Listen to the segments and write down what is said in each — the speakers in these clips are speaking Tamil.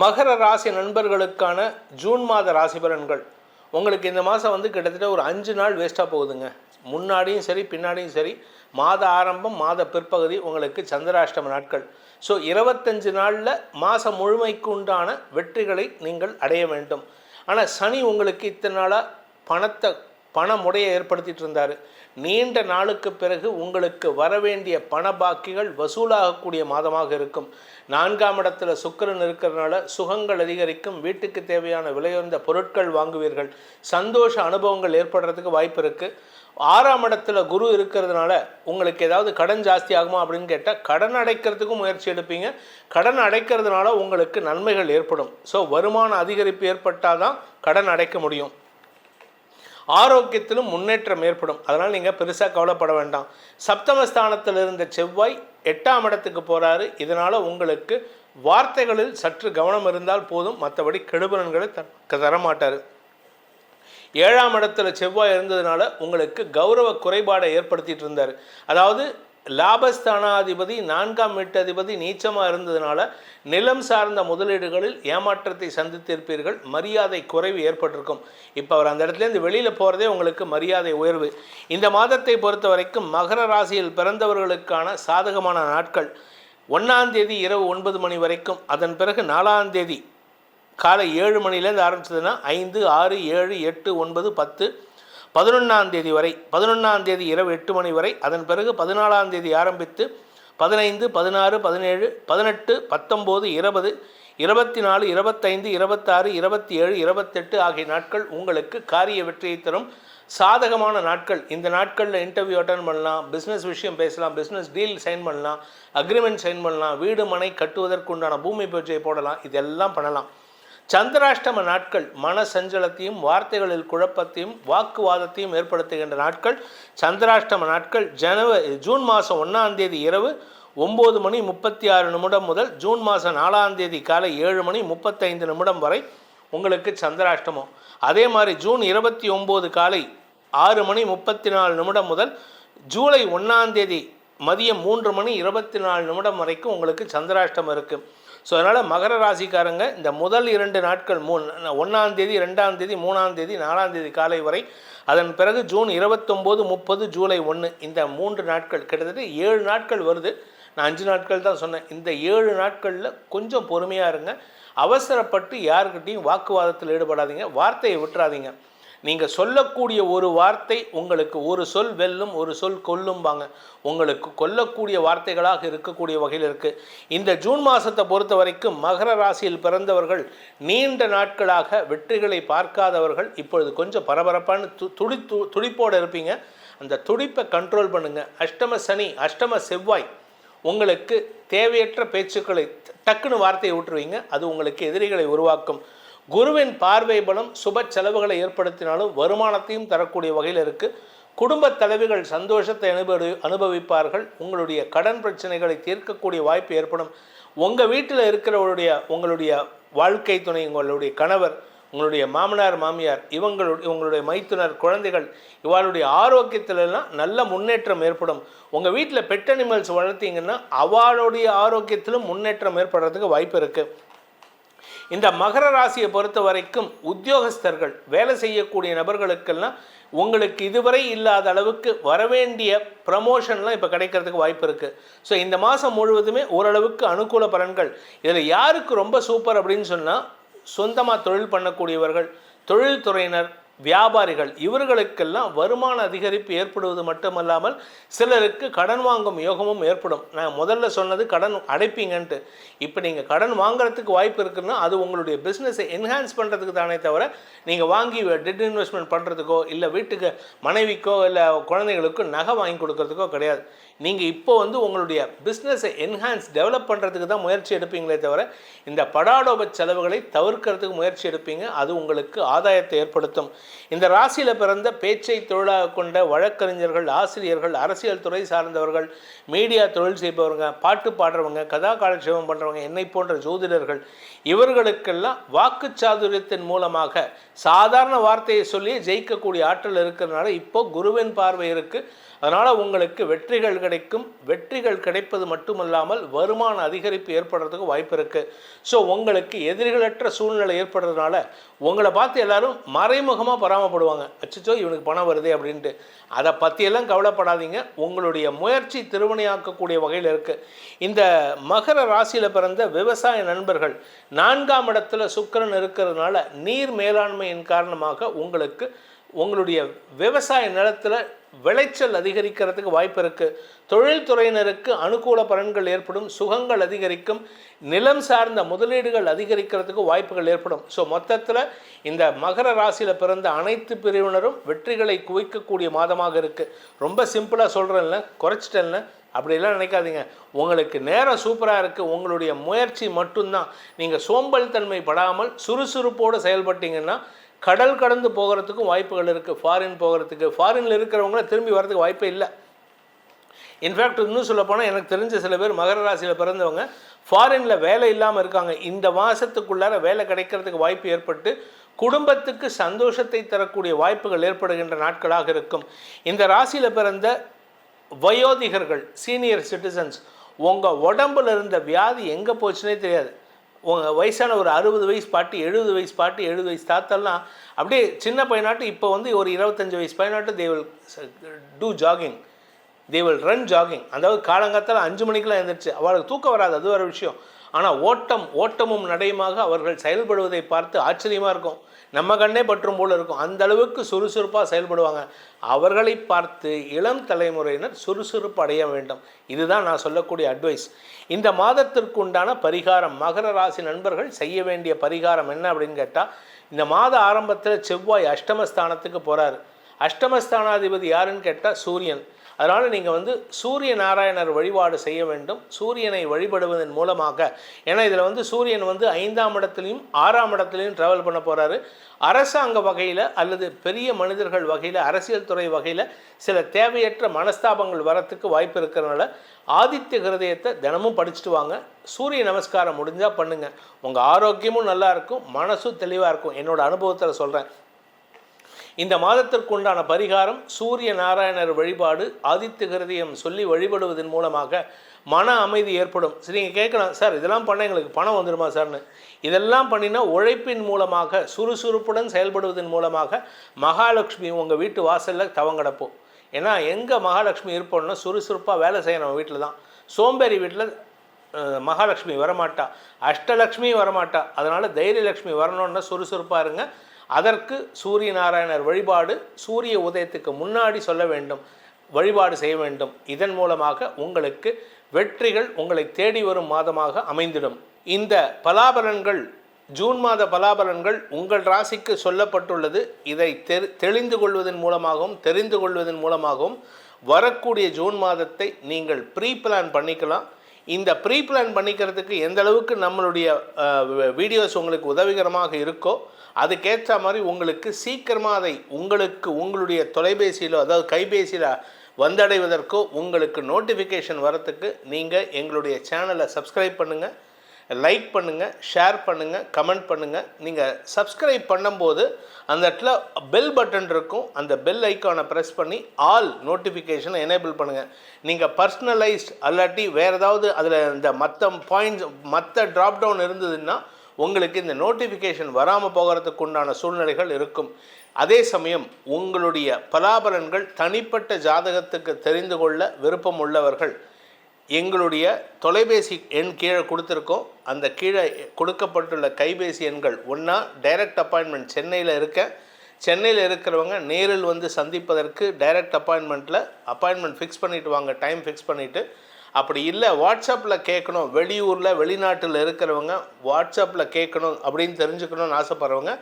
மகர ராசி நண்பர்களுக்கான ஜூன் மாத ராசி பலன்கள். உங்களுக்கு இந்த மாதம் வந்து கிட்டத்தட்ட ஒரு அஞ்சு நாள் வேஸ்ட்டாக போகுதுங்க. முன்னாடியும் சரி பின்னாடியும் சரி மாத ஆரம்பம் மாத பிற்பகுதி உங்களுக்கு சந்திராஷ்டம நாட்கள். ஸோ இருபத்தஞ்சு நாளில் மாதம் முழுமைக்கு உண்டான வெற்றிகளை நீங்கள் அடைய வேண்டும். ஆனால் சனி உங்களுக்கு இத்தனை நாளாக பணத்தை பண முறையை ஏற்படுத்திட்டு இருந்தார் நீண்ட நாளுக்கு பிறகு உங்களுக்கு வரவேண்டிய பண பாக்கிகள் வசூலாகக்கூடிய மாதமாக இருக்கும். நான்காம் இடத்துல சுக்கிரன் இருக்கிறதுனால சுகங்கள் அதிகரிக்கும். வீட்டுக்கு தேவையான விலையுயர்ந்த பொருட்கள் வாங்குவீர்கள். சந்தோஷ அனுபவங்கள் ஏற்படுறதுக்கு வாய்ப்பு இருக்குது ஆறாம் இடத்துல குரு இருக்கிறதுனால உங்களுக்கு ஏதாவது கடன் ஜாஸ்தி ஆகுமா அப்படின்னு கேட்டால் கடன் அடைக்கிறதுக்கும் முயற்சி எடுப்பீங்க. கடன் அடைக்கிறதுனால உங்களுக்கு நன்மைகள் ஏற்படும். ஸோ வருமான அதிகரிப்பு ஏற்பட்டால் தான் கடன் அடைக்க முடியும். ஆரோக்கியத்திலும் முன்னேற்றம் ஏற்படும். அதனால் நீங்கள் பெருசாக கவலைப்பட வேண்டாம். சப்தமஸ்தானத்தில் இருந்த செவ்வாய் எட்டாம் இடத்துக்கு போகிறாரு இதனால் உங்களுக்கு வார்த்தைகளில் சற்று கவனம் இருந்தால் போதும். மற்றபடி கெடுபலன்களை த தரமாட்டார். ஏழாம் இடத்துல செவ்வாய் இருந்ததுனால உங்களுக்கு கௌரவ குறைபாடை ஏற்படுத்திட்டு இருந்தார். அதாவது லாபஸ்தானாதிபதி நான்காம் வீட்டதிபதி நீச்சமாக இருந்ததுனால நிலம் சார்ந்த முதலீடுகளில் ஏமாற்றத்தை சந்தித்திருப்பீர்கள். மரியாதை குறைவு ஏற்பட்டிருக்கும். இப்போ அவர் அந்த இடத்துலேருந்து வெளியில் போகிறதே உங்களுக்கு மரியாதை உயர்வு. இந்த மாதத்தை பொறுத்த வரைக்கும் மகர ராசியில் பிறந்தவர்களுக்கான சாதகமான நாட்கள். ஒன்றாம் தேதி இரவு ஒன்பது மணி வரைக்கும். அதன் பிறகு நாலாம் தேதி காலை ஏழு மணிலேருந்து ஆரம்பிச்சதுன்னா ஐந்து ஆறு ஏழு எட்டு ஒன்பது பத்து பதினொன்றாம் தேதி வரை பதினொன்றாம் தேதி இரவு எட்டு மணி வரை அதன் பிறகு பதினாலாம் தேதி ஆரம்பித்து பதினைந்து பதினாறு பதினேழு பதினெட்டு பத்தொம்போது இருபது இருபத்தி நாலு இருபத்தைந்து இருபத்தாறு இருபத்தி ஏழு இருபத்தெட்டு ஆகிய நாட்கள் உங்களுக்கு காரிய வெற்றியை தரும். சாதகமான நாட்கள். இந்த நாட்களில் இன்டர்வியூ அட்டன் பண்ணலாம் பிஸ்னஸ் விஷயம் பேசலாம் பிஸ்னஸ் டீல் சைன் பண்ணலாம் அக்ரிமெண்ட் சைன் பண்ணலாம் வீடு மனை கட்டுவதற்குண்டான பூமி பூஜை போடலாம் இதெல்லாம் பண்ணலாம். சந்திராஷ்டம நாட்கள் மன சஞ்சலத்தையும் வார்த்தைகளில் குழப்பத்தையும் வாக்குவாதத்தையும் ஏற்படுத்துகின்ற நாட்கள். சந்திராஷ்டம நாட்கள் ஜனவரி ஜூன் மாதம் ஒன்றாம் தேதி இரவு ஒம்பது மணி முப்பத்தி ஆறு நிமிடம் முதல் ஜூன் மாதம் நாலாம் தேதி காலை ஏழு மணி முப்பத்தைந்து நிமிடம் வரை உங்களுக்கு சந்திராஷ்டமம். அதே மாதிரி ஜூன் இருபத்தி ஒம்பது காலை ஆறு மணி முப்பத்தி நாலு நிமிடம் முதல் ஜூலை ஒன்றாம் தேதி மதியம் மூன்று மணி இருபத்தி நாலு நிமிடம் வரைக்கும் உங்களுக்கு சந்திராஷ்டமம் இருக்குது ஸோ அதனால் மகர ராசிக்காரங்க இந்த முதல் இரண்டு நாட்கள் மூணு ஒன்றாம் தேதி ரெண்டாம் தேதி மூணாம் தேதி நாலாம் தேதி காலை வரை அதன் பிறகு ஜூன் இருபத்தொம்போது முப்பது ஜூலை ஒன்று இந்த மூன்று நாட்கள் கிட்டத்தட்ட ஏழு நாட்கள் வருது. நான் அஞ்சு நாட்கள் தான் சொன்னேன். இந்த ஏழு நாட்களில் கொஞ்சம் பொறுமையாக இருங்க. அவசரப்பட்டு யாருக்கிட்டையும் வாக்குவாதத்தில் ஈடுபடாதீங்க. வார்த்தையை விட்டுறாதீங்க. நீங்கள் சொல்லக்கூடிய ஒரு வார்த்தை உங்களுக்கு ஒரு சொல் வெல்லும் ஒரு சொல் கொல்லும்பாங்க. உங்களுக்கு கொல்லக்கூடிய வார்த்தைகளாக இருக்கக்கூடிய வகையில் இருக்குது இந்த ஜூன் மாதத்தை பொறுத்த வரைக்கும் மகர ராசியில் பிறந்தவர்கள் நீண்ட நாட்களாக வெற்றிகளை பார்க்காதவர்கள் இப்பொழுது கொஞ்சம் பரபரப்பான து துடி து துடிப்போடு இருப்பீங்க. அந்த துடிப்பை கண்ட்ரோல் பண்ணுங்கள் அஷ்டம சனி அஷ்டம செவ்வாய் உங்களுக்கு தேவையற்ற பேச்சுக்களை டக்குன்னு வார்த்தையை விட்டுருவீங்க அது உங்களுக்கு எதிரிகளை உருவாக்கும். குருவின் பார்வை பலம் சுப செலவுகளை ஏற்படுத்தினாலும் வருமானத்தையும் தரக்கூடிய வகையில் இருக்குது குடும்ப தலைவிகள் சந்தோஷத்தை அனுபவி அனுபவிப்பார்கள். உங்களுடைய கடன் பிரச்சனைகளை தீர்க்கக்கூடிய வாய்ப்பு ஏற்படும். உங்கள் வீட்டில் இருக்கிறவருடைய உங்களுடைய வாழ்க்கை துணை உங்களுடைய கணவர் உங்களுடைய மாமனார் மாமியார் இவங்களுடைய உங்களுடைய மைத்துனர் குழந்தைகள் இவளுடைய ஆரோக்கியத்திலெல்லாம் நல்ல முன்னேற்றம் ஏற்படும். உங்கள் வீட்டில் பெட் அனிமல்ஸ் வளர்த்தீங்கன்னா அவளுடைய ஆரோக்கியத்திலும் முன்னேற்றம் ஏற்படுறதுக்கு வாய்ப்பு இருக்குது இந்த மகர ராசியை பொறுத்த வரைக்கும் உத்தியோகஸ்தர்கள் வேலை செய்யக்கூடிய நபர்களுக்கெல்லாம் உங்களுக்கு இதுவரை இல்லாத அளவுக்கு வரவேண்டிய ப்ரமோஷன்லாம் இப்போ கிடைக்கிறதுக்கு வாய்ப்பு இருக்குது ஸோ இந்த மாதம் முழுவதுமே ஓரளவுக்கு அனுகூல பலன்கள். இதில் யாருக்கு ரொம்ப சூப்பர் அப்படின்னு சொன்னால் சொந்தமாக தொழில் பண்ணக்கூடியவர்கள் தொழில்துறையினர் வியாபாரிகள் இவர்களுக்கெல்லாம் வருமான அதிகரிப்பு ஏற்படுவது மட்டுமல்லாமல் சிலருக்கு கடன் வாங்கும் யோகமும் ஏற்படும். நான் முதல்ல சொன்னது கடன் அடைப்பீங்கன்ட்டு. இப்போ நீங்கள் கடன் வாங்குறதுக்கு வாய்ப்பு இருக்குன்னா அது உங்களுடைய பிஸ்னஸை என்ஹான்ஸ் பண்ணுறதுக்கு தானே தவிர நீங்கள் வாங்கி டெட் இன்வெஸ்ட்மெண்ட் பண்ணுறதுக்கோ இல்லை வீட்டுக்கு மனைவிக்கோ இல்லை குழந்தைகளுக்கோ நகை வாங்கி கொடுக்கறதுக்கோ கிடையாது. நீங்கள் இப்போ வந்து உங்களுடைய பிஸ்னஸை என்ஹான்ஸ் டெவலப் பண்ணுறதுக்கு தான் முயற்சி எடுப்பீங்களே தவிர இந்த படாடோப செலவுகளை தவிர்க்கிறதுக்கு முயற்சி எடுப்பீங்க. அது உங்களுக்கு ஆதாயத்தை ஏற்படுத்தும். இந்த ராசியில் பிறந்த பேச்சை தொழிலாக கொண்ட வழக்கறிஞர்கள் ஆசிரியர்கள் அரசியல் துறை சார்ந்தவர்கள் மீடியா தொழில் செய்பவங்க பாட்டு பாடுறவங்க கதா காலட்சேபம் பண்ணுறவங்க என்னை போன்ற ஜோதிடர்கள் இவர்களுக்கெல்லாம் வாக்கு சாதுரியத்தின் மூலமாக சாதாரண வார்த்தையை சொல்லி ஜெயிக்கக்கூடிய ஆற்றல் இருக்கிறதுனால இப்போ குருவின் பார்வை இருக்குது அதனால் உங்களுக்கு வெற்றிகள் கிடைக்கும். வெற்றிகள் கிடைப்பது மட்டுமல்லாமல் வருமான அதிகரிப்பு ஏற்படுறதுக்கு வாய்ப்பு இருக்குது ஸோ உங்களுக்கு எதிரிகளற்ற சூழ்நிலை ஏற்படுறதுனால உங்களை பார்த்து எல்லாரும் மறைமுகமாக பராமப்படுவாங்க. அச்சச்சோ இவனுக்கு பணம் வருதே அப்படின்ட்டு. அதை பற்றியெல்லாம் கவலைப்படாதீங்க. உங்களுடைய முயற்சி திருவினையாக்கக்கூடிய வகையில் இருக்குது இந்த மகர ராசியில் பிறந்த விவசாய நண்பர்கள் நான்காம் இடத்துல சுக்கிரன் இருக்கிறதுனால நீர் மேலாண்மையின் காரணமாக உங்களுக்கு உங்களுடைய விவசாய நிலத்தில் விளைச்சல் அதிகரிக்கிறதுக்கு வாய்ப்பு இருக்குது தொழில்துறையினருக்கு அனுகூல பலன்கள் ஏற்படும் சுகங்கள் அதிகரிக்கும் நிலம் சார்ந்த முதலீடுகள் அதிகரிக்கிறதுக்கு வாய்ப்புகள் ஏற்படும். ஸோ மொத்தத்தில் இந்த மகர ராசியில் பிறந்த அனைத்து பிரிவினரும் வெற்றிகளை குவிக்கக்கூடிய மாதமாக இருக்குது ரொம்ப சிம்பிளாக சொல்கிறேன்ல குறைச்சிட்டேன்ல அப்படிலாம் நினைக்காதீங்க. உங்களுக்கு நேரம் சூப்பராக இருக்குது உங்களுடைய முயற்சி மட்டும்தான். நீங்கள் சோம்பல் தன்மை படாமல் சுறுசுறுப்போடு செயல்பட்டீங்கன்னா கடல் கடந்து போகிறதுக்கும் வாய்ப்புகள் இருக்குது ஃபாரின் போகிறதுக்கு. ஃபாரினில் இருக்கிறவங்கள திரும்பி வரதுக்கு வாய்ப்பே இல்லை. இன்ஃபேக்ட் இன்னும் சொல்ல போனால் எனக்கு தெரிஞ்ச சில பேர் மகர ராசியில் பிறந்தவங்க ஃபாரினில் வேலை இல்லாமல் இருக்காங்க. இந்த மாதத்துக்குள்ளார வேலை கிடைக்கிறதுக்கு வாய்ப்பு ஏற்பட்டு குடும்பத்துக்கு சந்தோஷத்தை தரக்கூடிய வாய்ப்புகள் ஏற்படுகின்ற நாட்களாக இருக்கும். இந்த ராசியில் பிறந்த வயோதிகர்கள் சீனியர் சிட்டிசன்ஸ் உங்கள் உடம்புல இருந்த வியாதி எங்கே போச்சுன்னே தெரியாது. உங்கள் வயசான ஒரு அறுபது வயசு பாட்டி எழுபது வயசு பாட்டி எழுபது வயசு தாத்தெல்லாம் அப்படியே சின்ன பையனாட்டு இப்போ வந்து ஒரு இருபத்தஞ்சி வயசு பையனாட்டு they will do jogging they will run jogging அதாவது காலங்காத்தால் அஞ்சு மணிக்கெலாம் எழுந்திரிச்சு அவளுக்கு தூக்கம் வராது அது ஒரு விஷயம். ஆனால் ஓட்டம் ஓட்டமும் நடையுமாக அவர்கள் செயல்படுவதை பார்த்து ஆச்சரியமாக இருக்கும். நம்ம கண்ணே பற்றும் போல் இருக்கும். அந்த அளவுக்கு சுறுசுறுப்பாக செயல்படுவாங்க. அவர்களை பார்த்து இளம் தலைமுறையினர் சுறுசுறுப்பு அடைய வேண்டும். இதுதான் நான் சொல்லக்கூடிய அட்வைஸ் இந்த மாதத்திற்கு உண்டான பரிகாரம் மகர ராசி நண்பர்கள் செய்ய வேண்டிய பரிகாரம் என்ன அப்படின்னு கேட்டால் இந்த மாத ஆரம்பத்தில் செவ்வாய் அஷ்டமஸ்தானத்துக்கு போகிறார் அஷ்டமஸ்தானாதிபதி யாருன்னு கேட்டால் சூரியன். அதனால் நீங்கள் வந்து சூரிய நாராயணர் வழிபாடு செய்ய வேண்டும். சூரியனை வழிபடுவதன் மூலமாக. ஏன்னா இதில் வந்து சூரியன் வந்து ஐந்தாம் இடத்துலையும் ஆறாம் இடத்துலையும் ட்ராவல் பண்ண போகிறாரு அரசாங்க வகையில் அல்லது பெரிய மனிதர்கள் வகையில் அரசியல் துறை வகையில் சில தேவையற்ற மனஸ்தாபங்கள் வரத்துக்கு வாய்ப்பு இருக்கிறனால ஆதித்ய ஹிருதயத்தை தினமும் படிச்சுட்டு வாங்க. சூரிய நமஸ்காரம் முடிஞ்சால் பண்ணுங்கள் உங்கள் ஆரோக்கியமும் நல்லா இருக்கும் மனசும் தெளிவாக இருக்கும். என்னோடய அனுபவத்தில் சொல்கிறேன் இந்த மாதத்திற்கு உண்டான பரிகாரம் சூரிய நாராயணர் வழிபாடு ஆதித்ய கிருதயம் சொல்லி வழிபடுவதன் மூலமாக மன அமைதி ஏற்படும். சரி நீங்கள் கேட்கலாம் சார் இதெல்லாம் பண்ண எங்களுக்கு பணம் வந்துடுமா சார்னு? இதெல்லாம் பண்ணினா உழைப்பின் மூலமாக சுறுசுறுப்புடன் செயல்படுவதன் மூலமாக மகாலட்சுமி உங்கள் வீட்டு வாசலில் தவங்கடப்போம் ஏன்னா எங்கே மகாலட்சுமி இருப்போம்னா சுறுசுறுப்பாக வேலை செய்யணும் வீட்டில் தான். சோம்பேறி வீட்டில் மகாலட்சுமி வரமாட்டா. அஷ்டலக்ஷ்மி வரமாட்டா. அதனால் தைரியலட்சுமி வரணுன்னா சுறுசுறுப்பாக இருங்க. அதற்கு சூரிய நாராயணர் வழிபாடு சூரிய உதயத்துக்கு முன்னாடி சொல்ல வேண்டும் வழிபாடு செய்ய வேண்டும். இதன் மூலமாக உங்களுக்கு வெற்றிகள் உங்களை தேடி வரும் மாதமாக அமைந்திடும். இந்த பலாபலன்கள் ஜூன் மாத பலாபலன்கள் உங்கள் ராசிக்கு சொல்லப்பட்டுள்ளது. இதை தெரி தெளிந்து கொள்வதன் மூலமாகவும் தெரிந்து கொள்வதன் மூலமாகவும் வரக்கூடிய ஜூன் மாதத்தை நீங்கள் ப்ரீ பிளான் பண்ணிக்கலாம். இந்த ப்ரீ பிளான் பண்ணிக்கிறதுக்கு எந்த அளவுக்கு நம்மளுடைய வீடியோஸ் உங்களுக்கு உதவிகரமாக இருக்கோ அதுக்கேற்ற மாதிரி உங்களுக்கு சீக்கிரமாக அதை உங்களுக்கு உங்களுடைய தொலைபேசியிலோ அதாவது கைபேசியில் வந்தடைவதற்கோ உங்களுக்கு நோட்டிஃபிகேஷன் வரத்துக்கு நீங்கள் எங்களுடைய சேனலை சப்ஸ்கிரைப் பண்ணுங்கள் லைக் பண்ணுங்கள் ஷேர் பண்ணுங்கள் கமெண்ட் பண்ணுங்கள் நீங்கள் சப்ஸ்கிரைப் பண்ணும்போது அந்த இடத்துல பெல் பட்டன் இருக்கும். அந்த பெல் ஐக்கானை ப்ரெஸ் பண்ணி ஆல் நோட்டிஃபிகேஷனை எனேபிள் பண்ணுங்கள் நீங்கள் பர்சனலைஸ்ட் அல்லாட்டி வேறு ஏதாவது அதில் இந்த மற்ற பாயிண்ட்ஸ் மற்ற ட்ராப் டவுன் இருந்ததுன்னா உங்களுக்கு இந்த நோட்டிஃபிகேஷன் வராமல் போகிறதுக்கு உண்டான சூழ்நிலைகள் இருக்கும். அதே சமயம் உங்களுடைய பலாபலன்கள் தனிப்பட்ட ஜாதகத்துக்கு தெரிந்து கொள்ள விருப்பம் உள்ளவர்கள் எங்களுடைய தொலைபேசி எண் கீழே கொடுத்துருக்கோம். அந்த கீழே கொடுக்கப்பட்டுள்ள கைபேசி எண்கள் ஒன்றா டைரக்ட் அப்பாயின்மெண்ட் சென்னையில் இருக்க. சென்னையில் இருக்கிறவங்க நேரில் வந்து சந்திப்பதற்கு டைரக்ட் அப்பாயின்மெண்ட்டில் அப்பாயின்மெண்ட் ஃபிக்ஸ் பண்ணிவிட்டு வாங்க டைம் ஃபிக்ஸ் பண்ணிவிட்டு அப்படி இல்லை வாட்ஸ்அப்பில் கேட்கணும். வெளியூரில் வெளிநாட்டில் இருக்கிறவங்க வாட்ஸ்அப்பில் கேட்கணும் அப்படின்னு தெரிஞ்சுக்கணும்னு ஆசைப்பட்றவங்க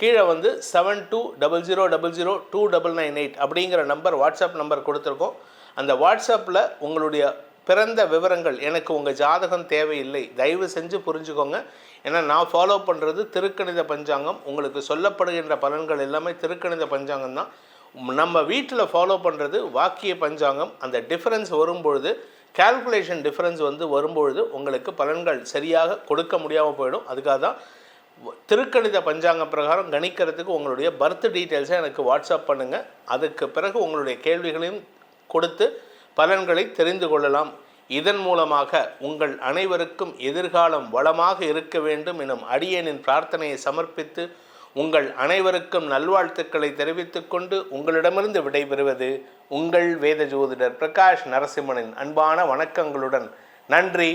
கீழே வந்து seven two double zero double zero two double nine eight அப்படிங்கிற நம்பர் வாட்ஸ்அப் நம்பர் கொடுத்துருக்கோம். அந்த வாட்ஸ்அப்பில் உங்களுடைய பிறந்த விவரங்கள். எனக்கு உங்கள் ஜாதகம் தேவையில்லை. தயவு செஞ்சு புரிஞ்சுக்கோங்க. ஏன்னா நான் ஃபாலோ பண்ணுறது திருக்கணித பஞ்சாங்கம். உங்களுக்கு சொல்லப்படுகின்ற பலன்கள் எல்லாமே திருக்கணித பஞ்சாங்கம் தான். நம்ம வீட்டில் ஃபாலோ பண்ணுறது வாக்கிய பஞ்சாங்கம். அந்த டிஃப்ரென்ஸ் வரும்பொழுது கால்குலேஷன் டிஃப்ரென்ஸ் வந்து வரும்பொழுது உங்களுக்கு பலன்கள் சரியாக கொடுக்க முடியாமல் போயிடும். அதுக்காக தான் திருக்கணித பஞ்சாங்க பிரகாரம் கணிக்கிறதுக்கு உங்களுடைய பர்த் டீட்டெயில்ஸை எனக்கு வாட்ஸ்அப் பண்ணுங்கள் அதுக்கு பிறகு உங்களுடைய கேள்விகளையும் கொடுத்து பலன்களை தெரிந்து கொள்ளலாம். இதன் மூலமாக உங்கள் அனைவருக்கும் எதிர்காலம் வளமாக இருக்க வேண்டும் எனும் அடியனின் பிரார்த்தனையை சமர்ப்பித்து உங்கள் அனைவருக்கும் நல்வாழ்த்துக்களை தெரிவித்துக் கொண்டு உங்களிடமிருந்து விடைபெறுவது உங்கள் வேத ஜோதிடர் பிரகாஷ் நரசிம்மனின் அன்பான வணக்கங்களுடன். நன்றி.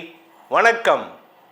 வணக்கம்.